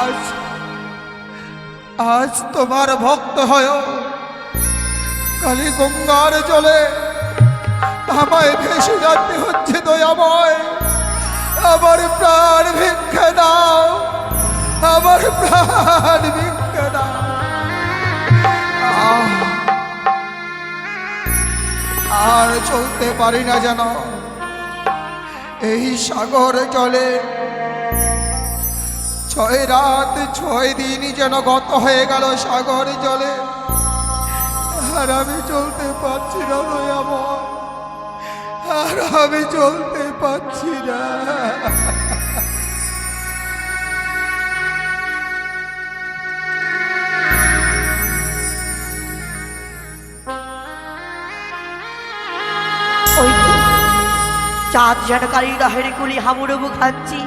আজ আজ তোমার ভক্ত হয় কালী গঙ্গার জলে আমায় ভেসে যাতে হচ্ছে দয়াময়। আমার প্রাণ ভিক্ষা দাও, আমার প্রাণ ভিক্ষা দাও। আর চলতে পারি না যেন এই সাগর জলে ছয় রাত, ছয় দিনই যেন গত হয়ে গেল সাগর জলে। আর আমি চলতে পারছি না দয়াময় আর আমি চলতে পারছি না। চাঁদ যেন কালী রহের কুলি হাবুডুবু খাচ্ছি।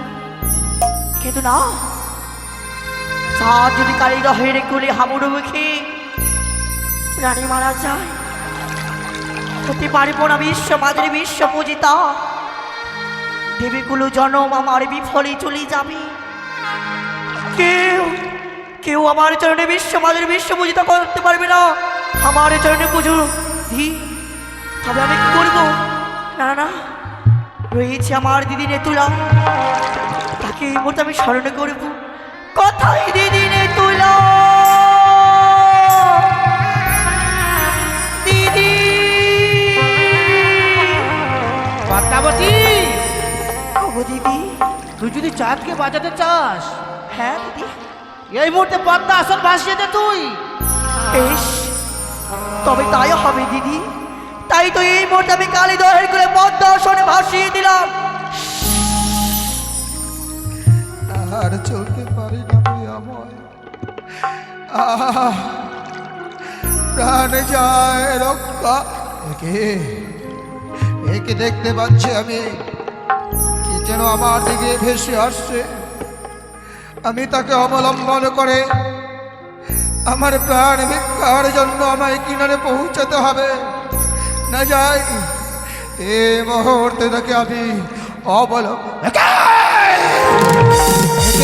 কিন্তু না চাঁদ যদি কালী রহের কুলি হাবুডুবু খেয়ে প্রাণী মারা যায়। হতে পারব না বিশ্ব মাদের বিশ্ব পূজিতা। দেবীগুলো জনম আমার বিফলে চলে যাবে। কেউ কেউ আমার চরণে বিশ্ব মাদের বিশ্ব পূজিতা করতে পারবে না। আমার চরণে পুজো ধি তবে আমি কি করব? না না রয়েছে আমার দিদি নেতুলা তাকে এই মুহূর্তে আমি স্মরণ করব। কথাই দিদি নেতুলা দিদি। পদ্মাবতী ওগো দিদি। তুই যদি চাঁদকে বাঁচাতে চাস। হ্যাঁ দিদি। এই মুহূর্তে পদ্মা আসন ভাসিয়ে দে তুই। বেশ তবে তাই হবে দিদি। তাই তো এই মুহূর্তে আমি কালী দহের করে পদ্মা আসনে ভাসিয়ে দিলাম। আর চলতে পারি না দয়াময় আহ, প্রাণ যায় রক্ষা। একে একে দেখতে পাচ্ছি আমি। কি যেন আমার দিকে ভেসে আসছে। আমি তাকে অবলম্বন করে আমার প্রাণ ভিক্ষার জন্য আমায় কিনারে পৌঁছাতে হবে। না যাই, এ মুহূর্তে তাকে আমি অবলম্বন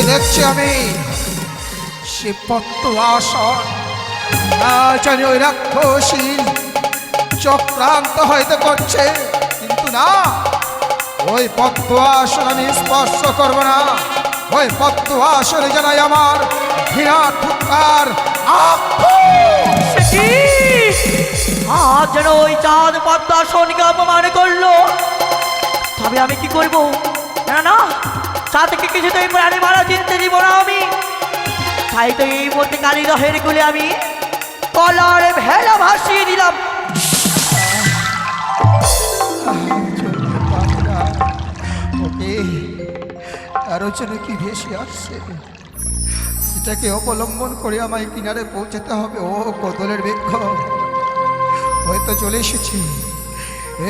দেখছি আমি। সে পত্ত আসন না জানি ওই রাক্ষসী চক্রান্ত হয়তো করছে, কিন্তু না। ওই পত্ত আসন আমি স্পর্শ করব না। ওই পত্ত আসনে জানাই আমার বিরাট ঠুকার আজ যেন ওই চাঁদ পদ্মা আসনকে অপমান করল। তবে আমি কি করব? না না, চাঁদকে কিছুতেই প্রাণী মারা চিনতে দিব না আমি। তাই তো এই মধ্যে কালী রহের গুলে আমি কলার ভেলা ভাসিয়ে দিলাম। ওকে আরও যেন কি ভেসে আসছে। সেটাকে অবলম্বন করে আমায় কিনারে পৌঁছাতে হবে, ও কদলের বৃক্ষ। হয়তো চলে এসেছি।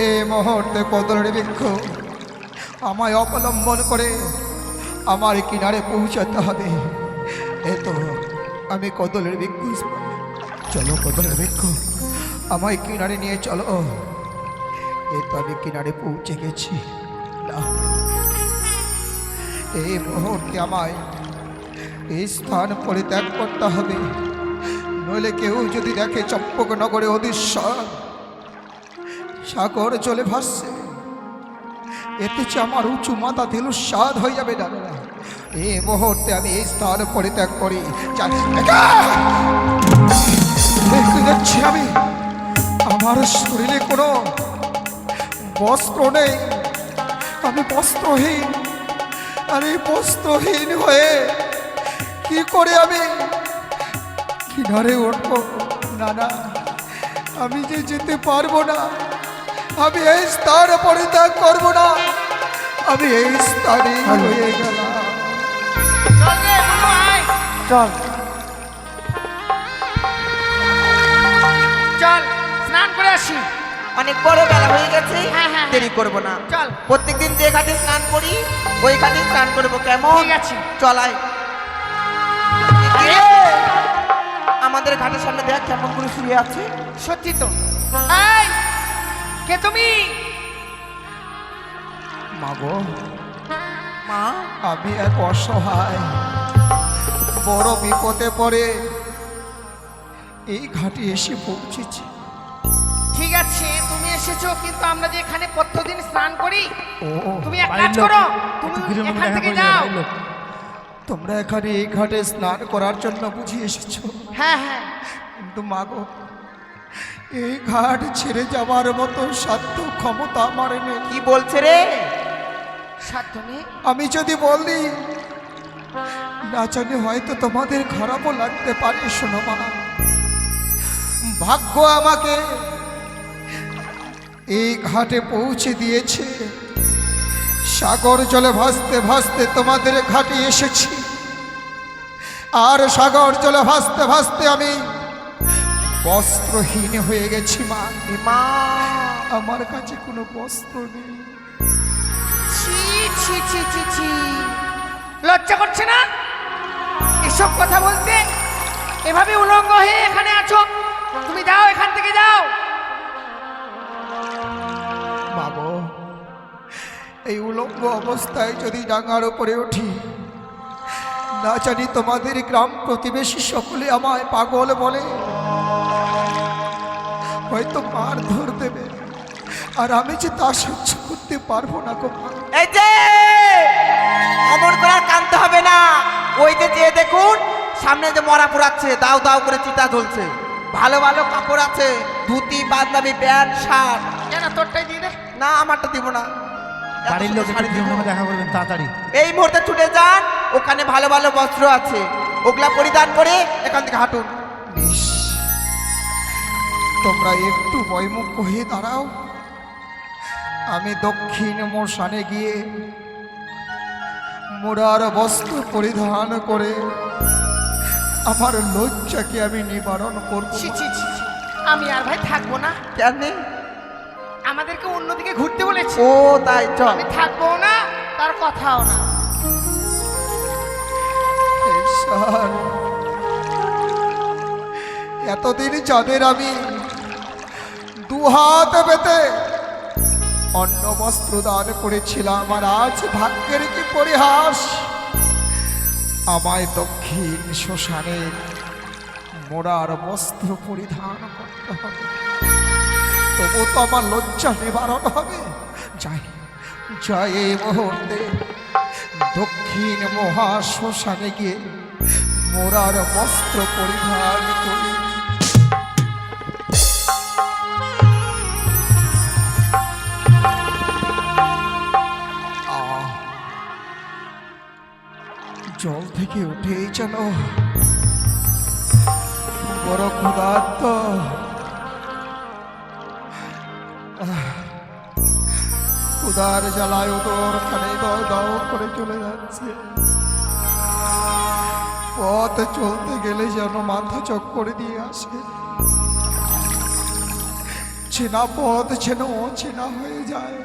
এ মুহূর্তে কদলের বৃক্ষ আমায় অবলম্বন করে আমার কিনারে পৌঁছাতে হবে। এ তো আমি কদলের বৃক্ষ চলো কদলের বৃক্ষ আমায় কিনারে নিয়ে চলো। এই তো আমি কিনারে পৌঁছে গেছি। এই মুহূর্তে আমায় এই স্থান পরিত্যাগ করতে হবে। নইলে কেউ যদি দেখে চম্পকনগরে অদৃশ্যর সাগর চলে ভাসছে। এতে যে আমার উঁচু মাথা দিল, স্বাদ হয়ে যাবে না। এই মুহূর্তে আমি এই স্থান পরিত্যাগ করি। যাচ্ছি আমি, আমার শরীরে কোনো বস্ত্র নেই। আমি বস্ত্রহীন। আমি বস্ত্রহীন হয়ে কি করে আমি কিনারে উঠবো? না না, আমি যে যেতে পারব না, আমি এই স্থান পরিত্যাগ করব না। আমি এই স্থানে হয়ে গেলাম। চল। আয়। চল চল স্নান করে আসি। অনেক বড় বেলা হয়ে গেছে হ্যাঁ, হ্যাঁ, দেরি করব না। চল। প্রত্যেকদিন যে ঘাটে স্নান করি ওই ঘাটে স্নান করব কেমন? আছে। চলাই আমাদের ঘাটের সামনে দেখ কেমন করে শুয়ে আছে। সত্যি তো। কে তুমি? মাগো। মা? আমি এক অসহায়। বড় বিপদে পড়ে এই ঘাটে এসে পৌঁছেছি। ঠিক আছে তুমি এসেছ কিন্তু আমরা যে এখানে প্রত্যেকদিন স্নান করি তুমি এক কাজ করো তুমি এখান থেকে যাও। তোমরা এখানে এই ঘাটে স্নান করার জন্য বুঝি এসেছ। হ্যাঁ হ্যাঁ। কিন্তু মাগো এই ঘাট ছেড়ে যাওয়ার মতো সাধ্য ক্ষমতা আমার নেই। কি বলছে রে? সাধ্য নেই। আমি যদি বলি না জানি হয়তো তোমাদের খারাপও লাগতে পারে শোনো মা। ভাগ্য আমাকে এই ঘাটে পৌঁছে দিয়েছে। সাগর জলে ভাসতে ভাসতে তোমাদের ঘাটে এসেছি। আর সাগর জলে ভাসতে ভাসতে আমি বস্ত্রহীন হয়ে গেছি মা। আমার কাছে কোনো বস্ত্র নেই। ছি ছি ছি ছি। লজ্জা করছে না? এসব কথা বলতে এভাবে উলঙ্গ হয়ে এখানে আছো? তুমি যাও এখান থেকে যাও। বাবু এই উলঙ্গ অবস্থায় যদি ডাঙার উপরে উঠি না জানি তোমাদের গ্রাম প্রতিবেশী সকলে আমায় পাগল বলে। হয়তো মার ধর দেবে আর আমি যে তা সহ্য করতে পারব না গো এই যে! অমন করে আর কানতে হবে না। ওই যে যে দেখুন সামনে যে মরা পোড়াচ্ছে দাও দাও করে চিতা জ্বলছে ভালো ভালো কাপড় আছে ধুতি পাঞ্জাবি প্যান্ট শার্ট। কেন তোরটাই দিয়ে দে। না আমারটা দিব না। বাড়ির লোক দেখা করবেন তাড়াতাড়ি। এই মুহূর্তে ছুটে যান ওখানে ভালো ভালো বস্ত্র আছে। ওগুলা পরিধান করে এখান থেকে হাঁটুন। বেশ। তোমরা একটু বয়মুখ হয়ে দাঁড়াও। আমি দক্ষিণ মশানে গিয়ে মোড়ার বস্ত্র পরিধান করে। আমার লজ্জাকে আমি নিবারণ করব ছি ছি ছি ছি। আমি আর ভাই থাকব না। কেন? আমাদেরকে অন্যদিকে ঘুরতে বলেছে। ও তাই চল। আমি থাকব না তার কথাও না। ঈশ্বর এতদিন যাদের আমি দুহাত পেতে অন্ন বস্ত্র দান করেছিলাম আর আজ ভাগ্যের কি পরিহাস? আমায় দক্ষিণ শ্মশানে মোড়ার বস্ত্র পরিধান করতে হবে। তবু তো আমার লজ্জা নিবারণ হবে। যাই যাই এই মুহূর্তে দক্ষিণ মহাশ্মশানে গিয়ে মোরার বস্ত্র পরিধান করি। জল থেকে উঠেই যেন বড় ক্ষুধার্ত। ক্ষুধার জ্বালায় ওদর খানে দাও করে চলে যাচ্ছে। পথ চলতে গেলে যেন মাথা চক করে দিয়ে আসে। চেনা পথ যেন অচেনা হয়ে যায়।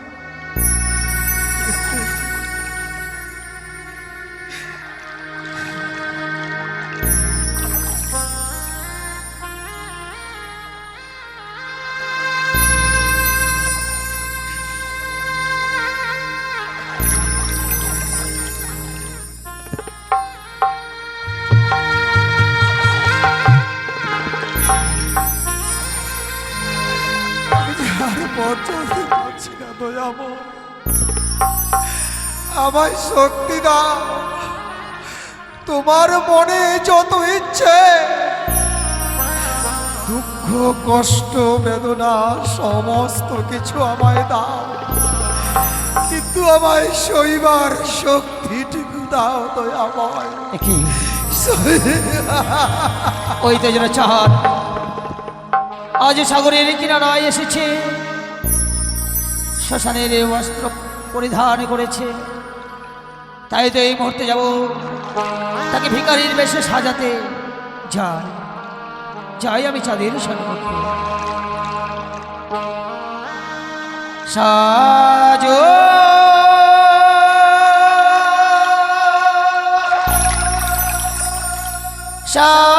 পথ চলতে পারছি না দয়াম আমায় শক্তি দাও। তোমার মনে যত ইচ্ছে, দুঃখ, কষ্ট, বেদনা, সমস্ত কিছু আমায় দাও। কিন্তু আমায় শৈবার শক্তিটুকু দাও দয়াময় কি? ওই তো যেন চাঁদ আজ সাগরের কিনারায় এসেছে। শ্মশানের এই বস্ত্র পরিধান করেছে। তাই তো এই মুহূর্তে যাব। তাকে ভিকারির বেশে সাজাতে যাই। যাই আমি চাঁদের সম্মুখে সাজো। সাজো।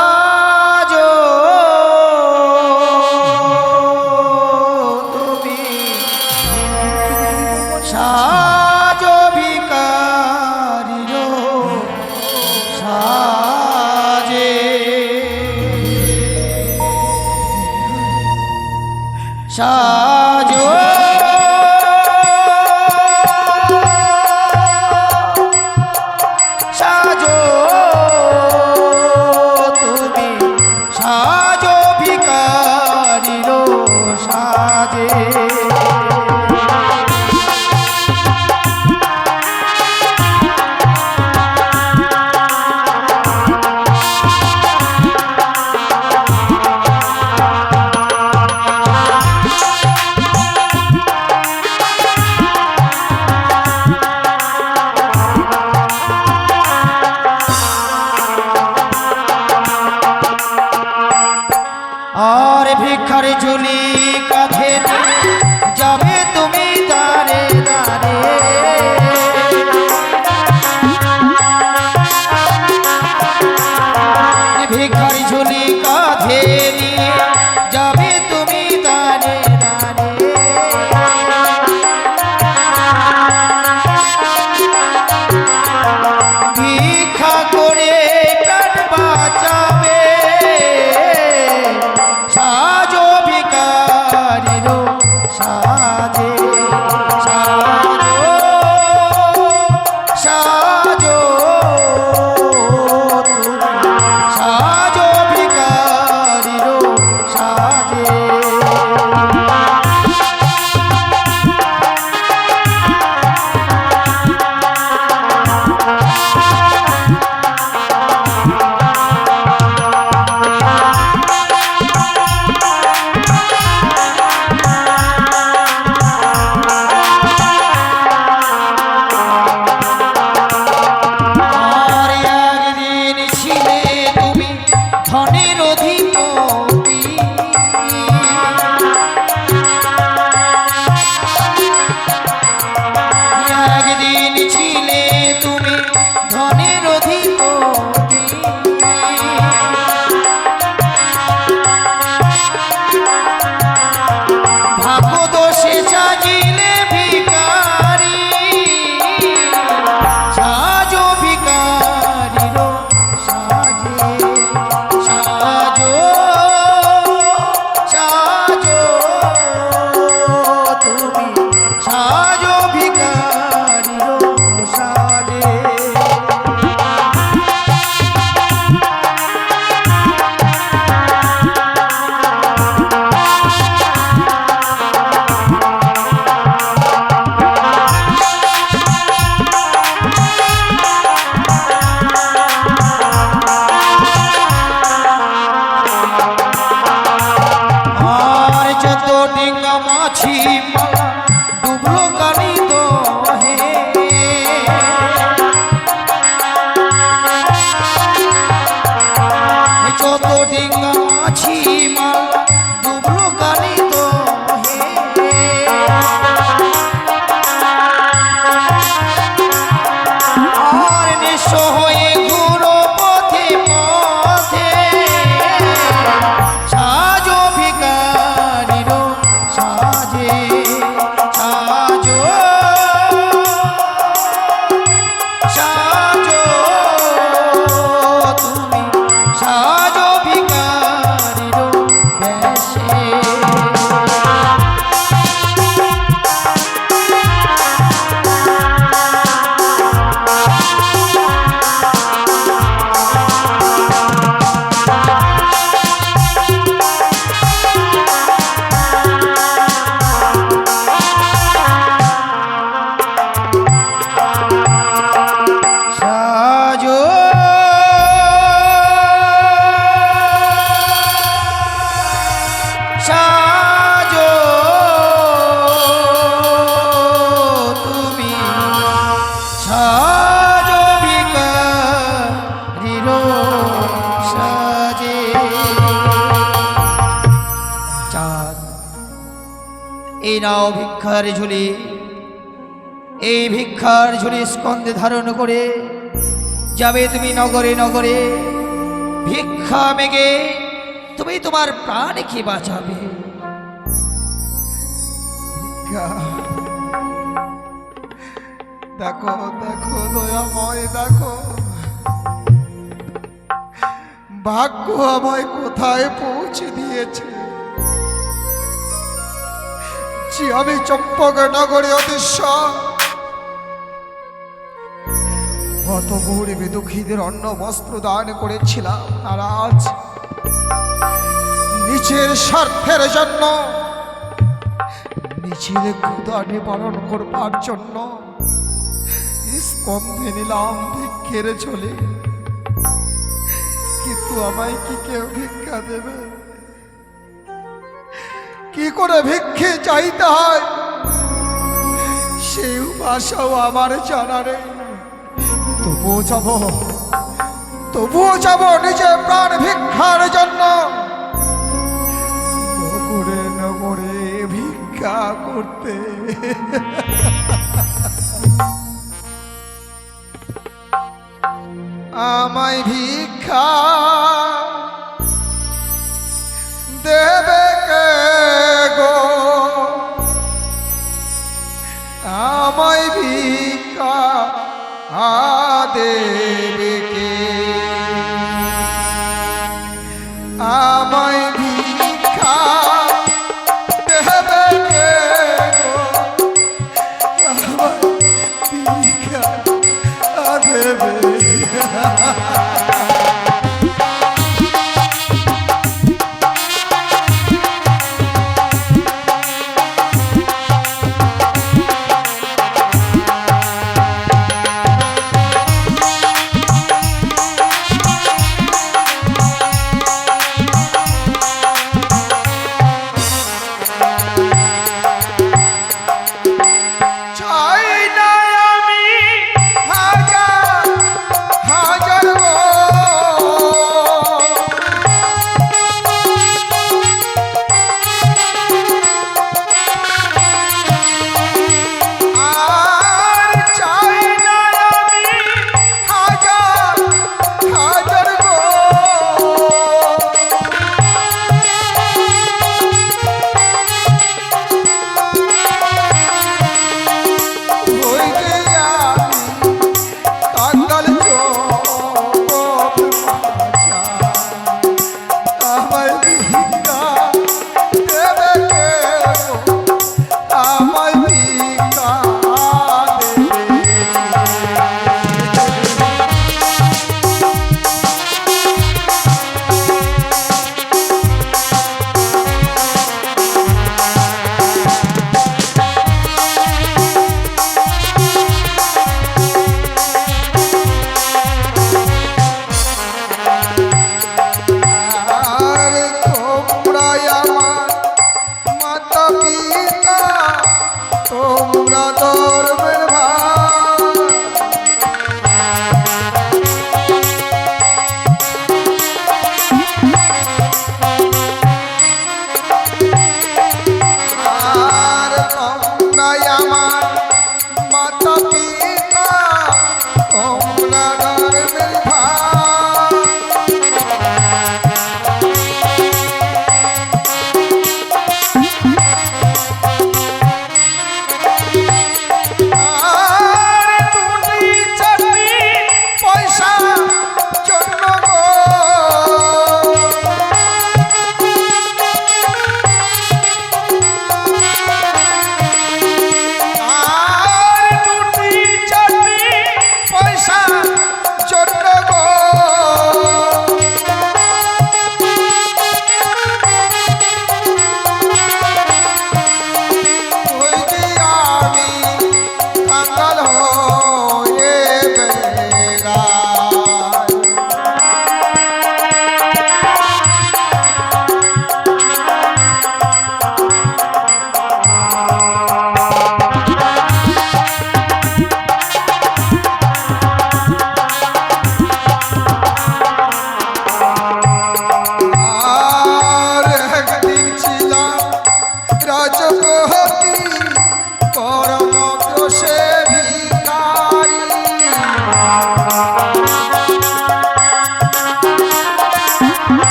ভিক্ষার ঝুলি, এই ভিক্ষার ঝুলি স্কন্ধে ধারণ করে যাবে তুমি নগরে নগরে। ভিক্ষা মেগে তুমি তোমার প্রাণকে বাঁচাবে। দেখো দেখো, দয়াময়, দেখো। ভাগ্য আমায় কোথায় পৌঁছে দিয়েছে? আমি চম্পকনগরে অদৃশ্য কত গরিব দুঃখীদের অন্ন বস্ত্র দান করেছিলাম আর আজ নিজের স্বার্থের জন্য, নিজের ক্ষুদা নিবারণ করবার জন্য স্কন্ধে নিলাম ভিক্ষের চলে কিন্তু আমায় কি কেউ ভিক্ষা দেবে? কি করে ভিক্ষে চাইতে হয়? সেই ভাষাও আমার জানা নেই। তবুও যাব তবুও যাব নিজের প্রাণ ভিক্ষার জন্য। ভিক্ষা করতে। আমায় ভিক্ষা দেবে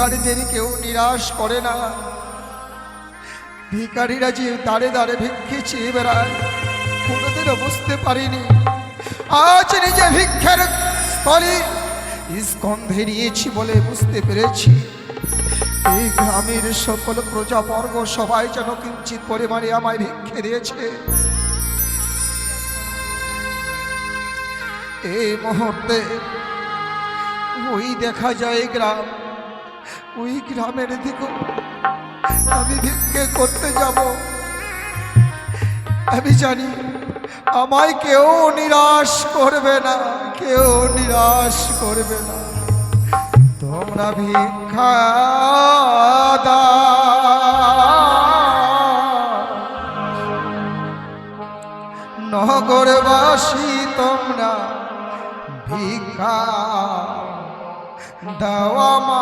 ভিকারীদের কেউ নিরাশ করে না। ভিকারীরা যে দাঁড়ে দাঁড়ে ভিক্ষে চেয়ে বেড়ায়। কোনোদিনও বুঝতে পারিনি। আজ নিজে ভিক্ষার স্থলে স্কন্ধে নিয়েছি বলে বুঝতে পেরেছি। এই গ্রামের সকল প্রজাবর্গ সবাই যেন কিঞ্চিত পরিমাণে আমায় ভিক্ষে দিয়েছে। এই মুহূর্তে ওই দেখা যায় গ্রাম ওই গ্রামের দিকে আমি ভিক্ষে করতে যাব আমি জানি আমায় কেউ নিরাশ করবে না, কেউ নিরাশ করবে না তোমরা ভিক্ষা দাও। নগরবাসী তোমরা ভিক্ষা দাওয়া মা